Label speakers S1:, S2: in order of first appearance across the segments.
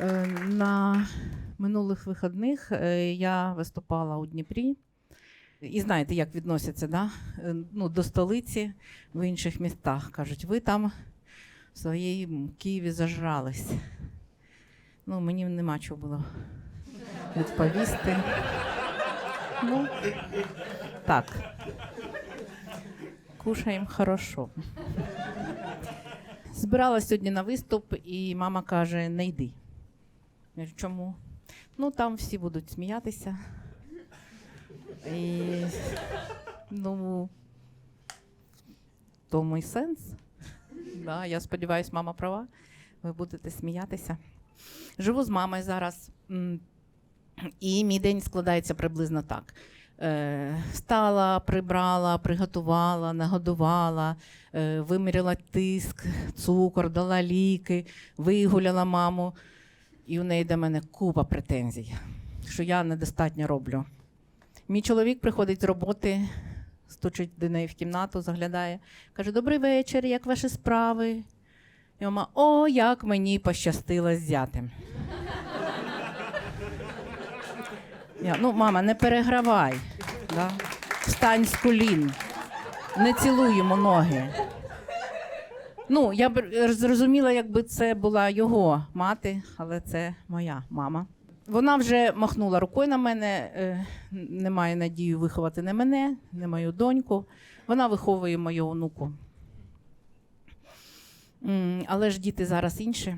S1: Е, На минулих вихідних е, я виступала у Дніпрі. І знаєте, як відносяться да? е, ну, до столиці в інших містах. Кажуть, ви там в своїй Києві зажрались. Ну, мені нема чого було відповісти. Ну, так. Кушаємо хорошо. Збиралась сьогодні на виступ, і мама каже: не йди. Чому? Ну, там всі будуть сміятися. І, ну, тому і сенс. Да, я сподіваюся, мама права. Ви будете сміятися. Живу з мамою зараз. І мій день складається приблизно так. Е, Встала, прибрала, приготувала, нагодувала, е, виміряла тиск, цукор, дала ліки, вигуляла маму. І у неї до мене купа претензій, що я недостатньо роблю. Мій чоловік приходить з роботи, стучить до неї в кімнату, заглядає, каже: Добрий вечір, як ваші справи? І мама, о, як мені пощастило з. Я, ну, мама, не перегравай. Да? Встань з колін, не цілуй йому ноги. Ну, я б зрозуміла, якби це була його мати, але це моя мама. Вона вже махнула рукою на мене, е, не має надії виховати не мене, не мою доньку. Вона виховує мою онуку. Але ж діти зараз інші.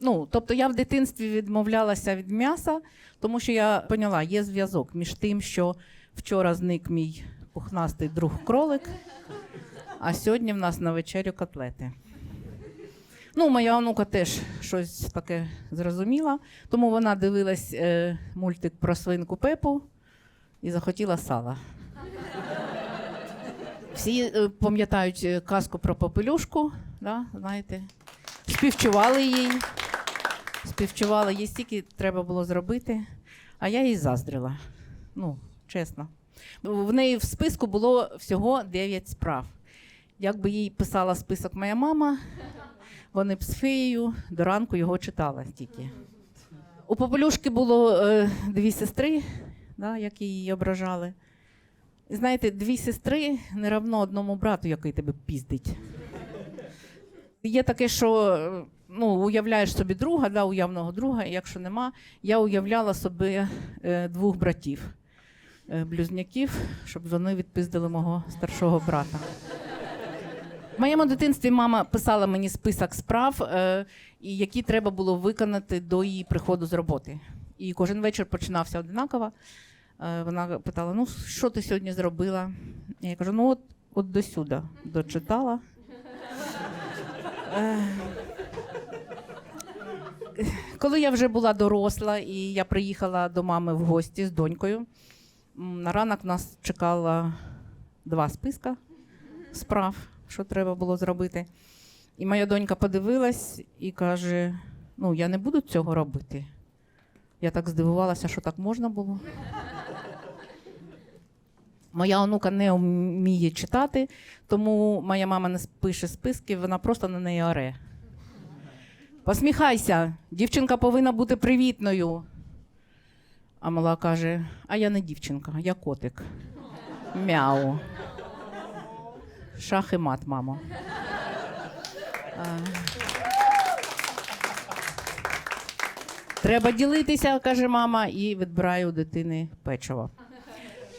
S1: Ну, тобто я в дитинстві відмовлялася від м'яса, тому що я поняла, є зв'язок між тим, що вчора зник мій пухнастий друг кролик, а сьогодні в нас на вечерю котлети. Ну, моя онука теж щось таке зрозуміла, тому вона дивилась е, мультик про свинку Пепу і захотіла сала. Всі е, пам'ятають е, казку про попелюшку, да, знаєте, співчували їй, співчували їй стільки треба було зробити, а я їй заздрила. Ну, чесно. В неї в списку було всього 9 справ. Якби їй писала список моя мама, вони б з феєю до ранку його читала тільки. У Попелюшки було е, дві сестри, да, які її ображали. І знаєте, дві сестри не равно одному брату, який тебе піздить. Є таке, що ну, уявляєш собі друга, да, уявного друга, якщо нема, я уявляла собі е, двох братів, е, блюзняків, щоб вони відпиздили мого старшого брата. В моєму дитинстві мама писала мені список справ, е, які треба було виконати до її приходу з роботи. І кожен вечір починався однаково. Е, вона питала: ну, що ти сьогодні зробила? Я кажу, ну от, от до сюди дочитала. Е, Коли я вже була доросла і я приїхала до мами в гості з донькою, на ранок нас чекало два списка справ, що треба було зробити. І моя донька подивилась і каже: ну, я не буду цього робити. Я так здивувалася, що так можна було. Моя онука не вміє читати, тому моя мама не пише списки, вона просто на неї оре. Посміхайся, дівчинка повинна бути привітною. А мала каже: а я не дівчинка, я котик. Мяу. Шах і мат, мамо. Треба ділитися, каже мама, і відбирає у дитини печиво.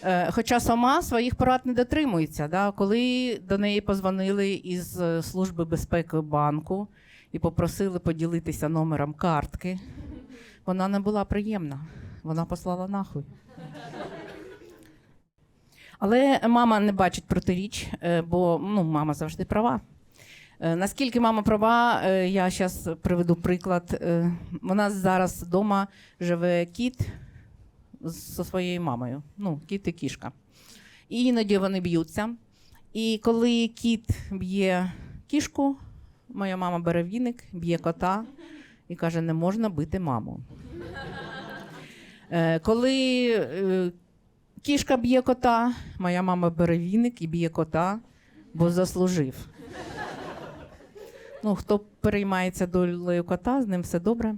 S1: Е, Хоча сама своїх порад не дотримується. Да? Коли до неї позвонили із е, Служби безпеки банку і попросили поділитися номером картки, вона не була приємна. Вона послала нахуй. Але мама не бачить протиріч, е, бо ну, мама завжди права. Е, Наскільки мама права, е, я зараз приведу приклад. У нас зараз вдома живе кіт зі своєю мамою. Ну, кіт і кішка. І іноді вони б'ються. І коли кіт б'є кішку, моя мама бере віник, б'є кота і каже: не можна бити маму. Коли кішка б'є кота, моя мама бере віник і б'є кота, бо заслужив. Ну, хто переймається долею кота, з ним все добре.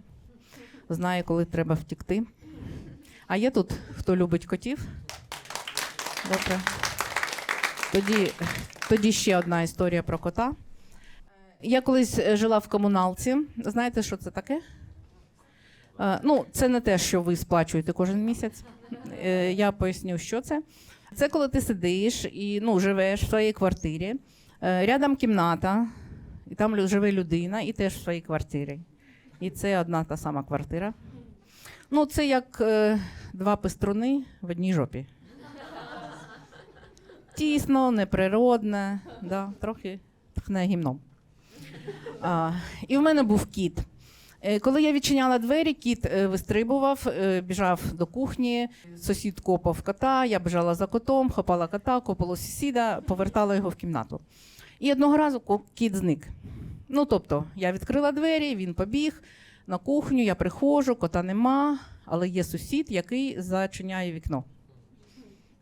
S1: знає, коли треба втікти. А є тут, хто любить котів? Добре. Тоді, тоді ще одна історія про кота. Я колись жила в комуналці. Знаєте, що це таке? Е, Ну, це не те, що ви сплачуєте кожен місяць. Е, Я поясню, що це. Це коли ти сидиш і ну, живеш в своїй квартирі, е, рядом кімната, і там живе людина, і теж в своїй квартирі. І це одна та сама квартира. Ну, це як два пеструни в одній жопі. Тісно, неприродне, да, трохи тхне гімном. А, і в мене був кіт. Е, Коли я відчиняла двері, кіт е, вистрибував, е, біжав до кухні, сусід копав кота, я біжала за котом, хапала кота, копала сусіда, повертала його в кімнату. І одного разу кіт зник. Ну, тобто, я відкрила двері, він побіг на кухню, я приходжу, кота нема, але є сусід, який зачиняє вікно.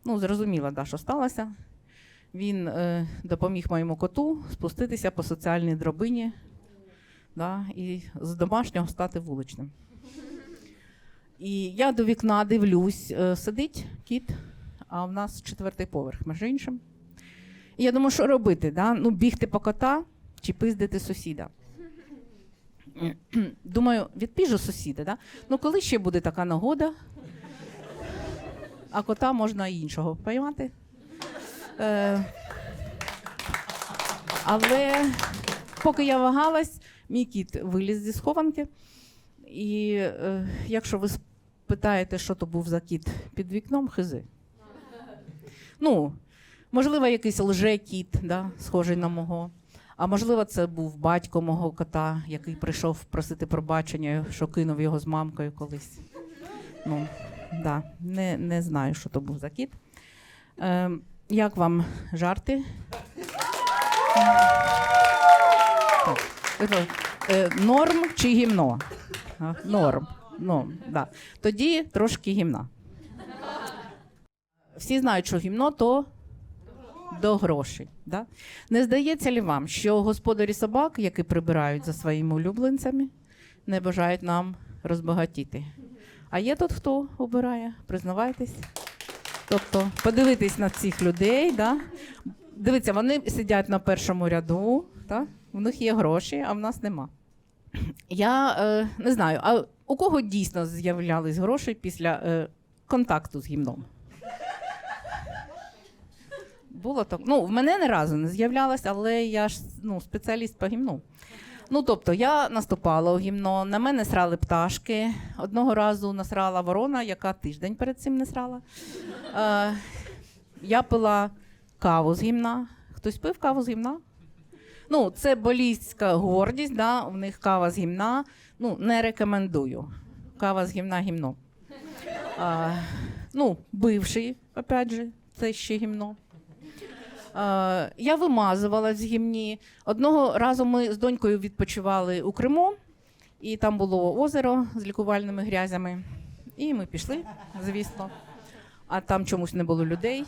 S1: Ну, зрозуміла, да, що сталося. Він е, допоміг моєму коту спуститися по соціальній дробині да, і з домашнього стати вуличним. І я до вікна дивлюсь, е, сидить кіт, а в нас четвертий поверх, між іншим. І я думаю, що робити? Да? Ну, бігти по кота чи пиздити сусіда. Думаю, відпіжу сусіда. Да? Ну, коли ще буде така нагода, а кота можна іншого поймати. Е, але поки я вагалась, мій кіт виліз зі схованки. І е, якщо ви спитаєте, що то був за кіт під вікном, хизи. Ну, можливо, якийсь лже-кіт, да, схожий на мого. А можливо, це був батько мого кота, який прийшов просити пробачення, що кинув його з мамкою колись. Ну, да, не, не знаю, що то був за кіт. Е, як вам жарти? Так. Е, Норм чи гімно? Норм. Ну, да. Тоді трошки гімна. Всі знають, що гімно то до грошей. Да? Не здається ли вам, що господарі собак, які прибирають за своїми улюбленцями, не бажають нам розбагатіти? А є тут хто обирає? Признавайтесь. Тобто, подивитись на цих людей, да? дивіться, вони сидять на першому ряду, да? В них є гроші, а в нас нема. Я е, не знаю, а у кого дійсно з'являлись гроші після е, контакту з гімном? Було так. Ну, в мене не разу не з'являлось, але я ж ну, спеціаліст по гімну. Ну, тобто, я наступала у гімно, на мене срали пташки. Одного разу насрала ворона, яка тиждень перед цим не срала. Е, я пила каву з гімна. Хтось пив каву з гімна? Ну, це болістська гордість, да? у них кава з гімна. Ну, не рекомендую. Кава з гімна гімно. А, ну, бивший, опять же, це ще гімно. А, я вимазувала з гімні. Одного разу ми з донькою відпочивали у Криму, і там було озеро з лікувальними грязями. І ми пішли, звісно. А там чомусь не було людей.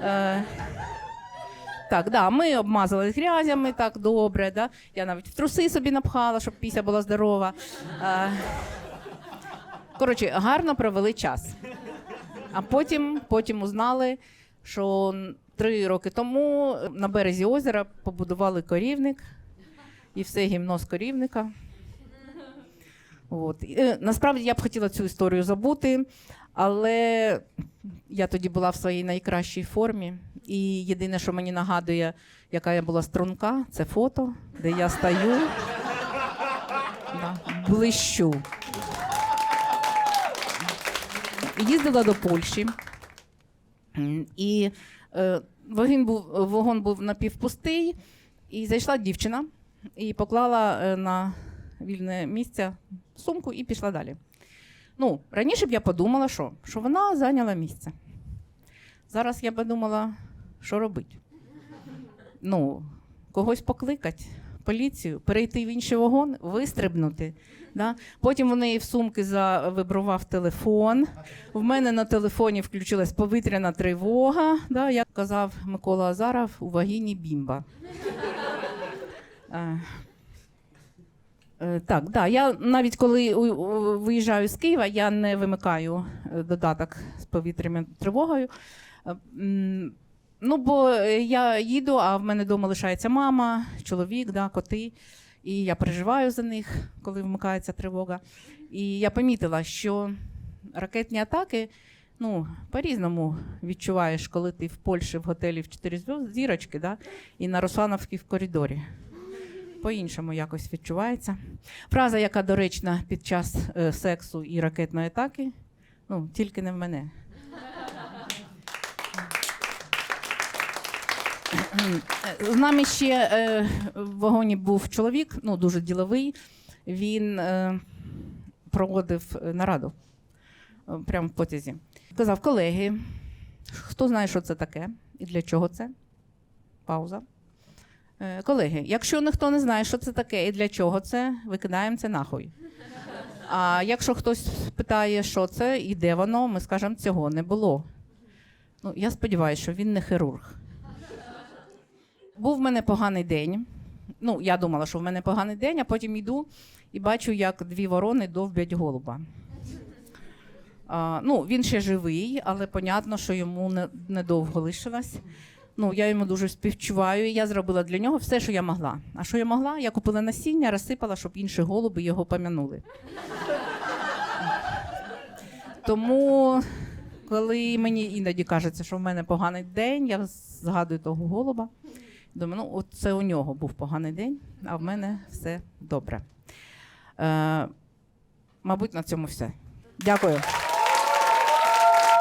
S1: Е, так, да, ми обмазались грязями так добре. Да? Я навіть в труси собі напхала, щоб піся була здорова. Е, коротше, гарно провели час. А потім, потім узнали, що три роки тому на березі озера побудували корівник, і все гімно з корівника. От. І, е, насправді я б хотіла цю історію забути, але я тоді була в своїй найкращій формі. І єдине, що мені нагадує, яка я була струнка, це фото, де я стою, блищу. Їздила до Польщі, і е, вагін був, вагон був напівпустий, і зайшла дівчина і поклала е, на вільне місце сумку і пішла далі. Ну, раніше б я подумала, що, що вона зайняла місце. Зараз я подумала, що робити. Ну, когось покликати, поліцію, перейти в інший вагон, вистрибнути. Да? Потім у неї в сумки завибрував телефон. В мене на телефоні включилась повітряна тривога. Да? Як казав Микола Азаров, у вагіні бімба. Е, Так, да. Я навіть коли виїжджаю з Києва, я не вимикаю е, додаток з повітряною тривогою. Е, Ну, бо я їду, а в мене вдома лишається мама, чоловік, да, коти. І я переживаю за них, коли вмикається тривога. І я помітила, що ракетні атаки ну, по-різному відчуваєш, коли ти в Польщі в готелі в 4 зірочки, да, і на Руслановській в коридорі. По-іншому якось відчувається. Фраза, яка доречна під час е, сексу і ракетної атаки, ну, тільки не в мене. З нами ще е, в вагоні був чоловік, ну дуже діловий. Він е, проводив е, нараду е, прямо в потязі. Казав, колеги, хто знає, що це таке і для чого це? Пауза. Е, колеги, якщо ніхто не знає, що це таке і для чого це, викидаємо це нахуй. А якщо хтось питає, що це і де воно, ми скажемо, цього не було. Ну, я сподіваюся, що він не хірург. Був в мене поганий день. Ну, я думала, що в мене поганий день, а потім йду і бачу, як дві ворони довбять голуба. А, ну, він ще живий, але понятно, що йому не- недовго лишилось. Ну, я йому дуже співчуваю, і я зробила для нього все, що я могла. А що я могла? Я купила насіння, розсипала, щоб інші голуби його помянули. Тому, коли мені іноді кажеться, що в мене поганий день, я згадую того голуба. Думаю, ну, от це у нього був поганий день, а в мене все добре. Е, мабуть, на цьому все. Дякую.